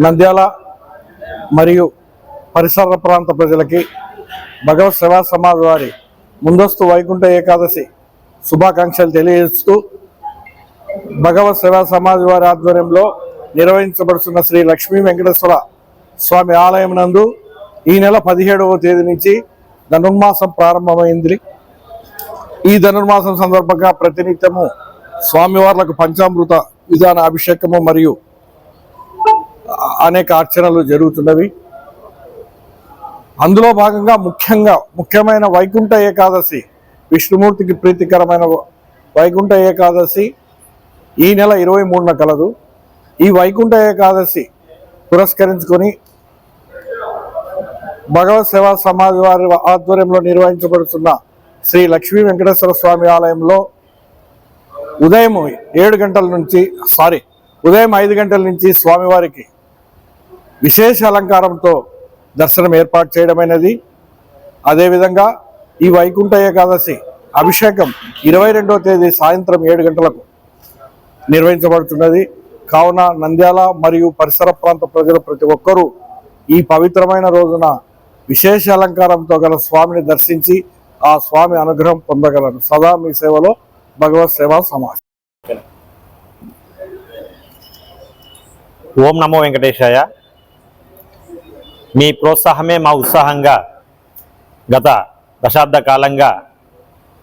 నంద్యాల మరియు పరిసర ప్రాంత ప్రజలకి భగవత్ సేవా సమాజ్ వారి ముందస్తు వైకుంఠ ఏకాదశి శుభాకాంక్షలు తెలియజేస్తూ భగవత్ సేవా సమాజ్ వారి ఆధ్వర్యంలో నిర్వహించబడుతున్న శ్రీ లక్ష్మీ వెంకటేశ్వర స్వామి ఆలయం నందు ఈ నెల పదిహేడవ తేదీ నుంచి ధనుర్మాసం ప్రారంభమైంది. ఈ ధనుర్మాసం సందర్భంగా ప్రతినిత్యము స్వామివార్లకు పంచామృత విధాన అభిషేకము మరియు అనేక అర్చనలు జరుగుతున్నవి. అందులో భాగంగా ముఖ్యంగా ముఖ్యమైన వైకుంఠ ఏకాదశి విష్ణుమూర్తికి ప్రీతికరమైన వైకుంఠ ఏకాదశి ఈ నెల ఇరవై మూడున కలదు. ఈ వైకుంఠ ఏకాదశి పురస్కరించుకొని భగవత్ సేవా సమాజ్ వారి ఆధ్వర్యంలో నిర్వహించబడుతున్న శ్రీ లక్ష్మీ వెంకటేశ్వర స్వామి ఆలయంలో ఉదయం ఏడు గంటల నుంచి సారీ ఉదయం ఐదు గంటల నుంచి స్వామివారికి విశేష అలంకారంతో దర్శనం ఏర్పాటు చేయడమైనది. అదేవిధంగా ఈ వైకుంఠ ఏకాదశి అభిషేకం ఇరవై రెండవ తేదీ సాయంత్రం ఏడు గంటలకు నిర్వహించబడుతున్నది. కావున నంద్యాల మరియు పరిసర ప్రాంత ప్రజలు ప్రతి ఒక్కరూ ఈ పవిత్రమైన రోజున విశేష అలంకారంతో గల స్వామిని దర్శించి ఆ స్వామి అనుగ్రహం పొందగలరు. సదా మీ సేవలో భగవత్ సేవా సమాజ్. ఓం నమో వెంకటేశాయ. మీ ప్రోత్సాహమే మా ఉత్సాహంగా గత దశాబ్ద కాలంగా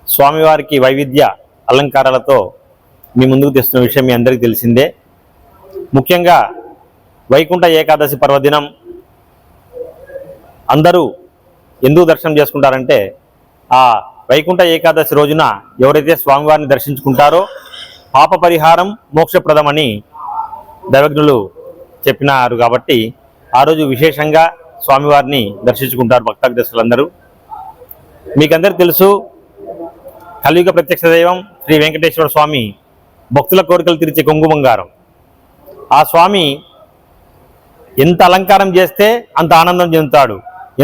స్వామివారికి వైవిధ్య అలంకారాలతో మీ ముందుకు తెస్తున్న విషయం మీ అందరికీ తెలిసిందే. ముఖ్యంగా వైకుంఠ ఏకాదశి పర్వదినం అందరూ ఎందుకు దర్శనం చేసుకుంటారంటే ఆ వైకుంఠ ఏకాదశి రోజున ఎవరైతే స్వామివారిని దర్శించుకుంటారో పాప పరిహారం మోక్షప్రదమని దైవజ్ఞులు చెప్పినారు కాబట్టి ఆ రోజు విశేషంగా స్వామివారిని దర్శించుకుంటారు భక్తాగ్రస్తులందరూ మీకందరూ తెలుసు కలియుగ ప్రత్యక్ష దైవం శ్రీ వెంకటేశ్వర స్వామి భక్తుల కోరికలు తీర్చే కొంగు బంగారం. ఆ స్వామి ఎంత అలంకారం చేస్తే అంత ఆనందం చెందుతాడు.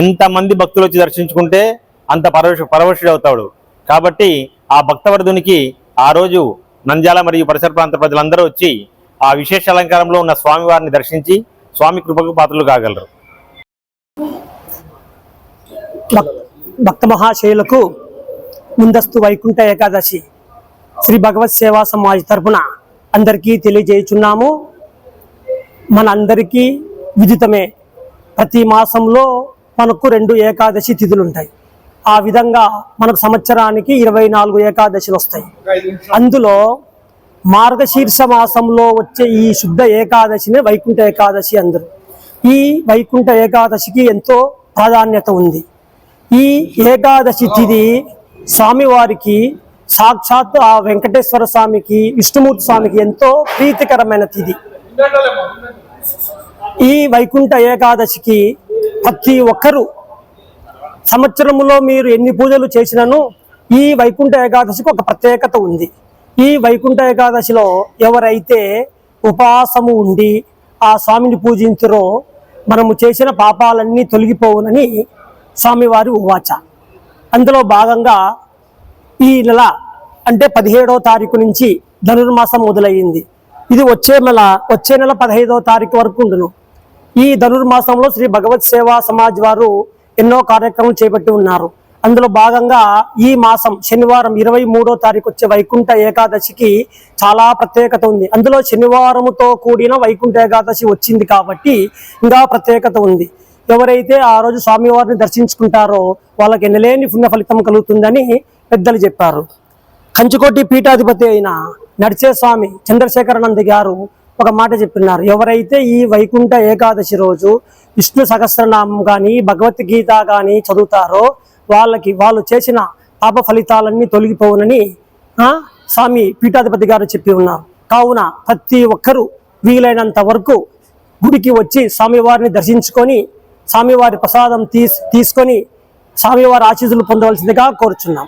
ఎంతమంది భక్తులు వచ్చి దర్శించుకుంటే అంత పరవశ పరవశుడు అవుతాడు. కాబట్టి ఆ భక్తవర్ధునికి ఆ రోజు నంద్యాల మరియు పరిసర ప్రాంత ప్రజలందరూ వచ్చి ఆ విశేష అలంకారంలో ఉన్న స్వామివారిని దర్శించి స్వామి కృపకు పాత్రలు కాగలరు. భక్త మహాశయులకు ముందస్తు వైకుంఠ ఏకాదశి శ్రీ భగవత్ సేవా సమాజ్ తరపున అందరికీ తెలియజేయుచున్నాము. మన అందరికీ విదితమే. ప్రతి మాసంలో మనకు రెండు ఏకాదశి తిథులు ఉంటాయి ఆ విధంగా మనకు సంవత్సరానికి ఇరవై నాలుగు ఏకాదశిలు వస్తాయి అందులో మార్గశీర్ష మాసంలో వచ్చే ఈ శుద్ధ ఏకాదశిని వైకుంఠ ఏకాదశి అందరు. ఈ వైకుంఠ ఏకాదశికి ఎంతో ప్రాధాన్యత ఉంది. ఈ ఏకాదశి తిథి స్వామివారికి సాక్షాత్ ఆ వెంకటేశ్వర స్వామికి విష్ణుమూర్తి స్వామికి ఎంతో ప్రీతికరమైన తిథి ఈ వైకుంఠ ఏకాదశికి ప్రతి ఒక్కరూ సంవత్సరములో మీరు ఎన్ని పూజలు చేసినను ఈ వైకుంఠ ఏకాదశికి ఒక ప్రత్యేకత ఉంది. ఈ వైకుంఠ ఏకాదశిలో ఎవరైతే ఉపవాసము ఉండి ఆ స్వామిని పూజించరో మనము చేసిన పాపాలన్నీ తొలగిపోవునని స్వామివారి ఉవాచ. అందులో భాగంగా ఈ నెల అంటే పదిహేడవ తారీఖు నుంచి ధనుర్మాసం మొదలయ్యింది. ఇది వచ్చే నెల వచ్చే నెల పదహైదవ తారీఖు వరకు ఉండును. ఈ ధనుర్మాసంలో శ్రీ భగవత్ సేవా సమాజ్ వారు ఎన్నో కార్యక్రమాలు చేపట్టి ఉన్నారు. అందులో భాగంగా ఈ మాసం శనివారం ఇరవై మూడో తారీఖు వచ్చే వైకుంఠ ఏకాదశికి చాలా ప్రత్యేకత ఉంది. అందులో శనివారముతో కూడిన వైకుంఠ ఏకాదశి వచ్చింది కాబట్టి ఇంకా ప్రత్యేకత ఉంది. ఎవరైతే ఆ రోజు స్వామివారిని దర్శించుకుంటారో వాళ్ళకి ఎన్నలేని పుణ్య ఫలితం కలుగుతుందని పెద్దలు చెప్పారు. కంచుకోటి పీఠాధిపతి అయిన నడిచే స్వామి చంద్రశేఖరానంద గారు ఒక మాట చెప్పినారు. ఎవరైతే ఈ వైకుంఠ ఏకాదశి రోజు విష్ణు సహస్రనామం కానీ భగవద్గీత కానీ చదువుతారో వాళ్ళకి వాళ్ళు చేసిన పాప ఫలితాలన్నీ తొలగిపోవునని స్వామి పీఠాధిపతి గారు చెప్పి ఉన్నారు. కావున ప్రతి ఒక్కరూ వీలైనంత వరకు గుడికి వచ్చి స్వామివారిని దర్శించుకొని స్వామివారి ప్రసాదం తీస్ తీసుకొని స్వామివారి ఆశీస్సులు పొందవలసిందిగా కోరుచున్నాం.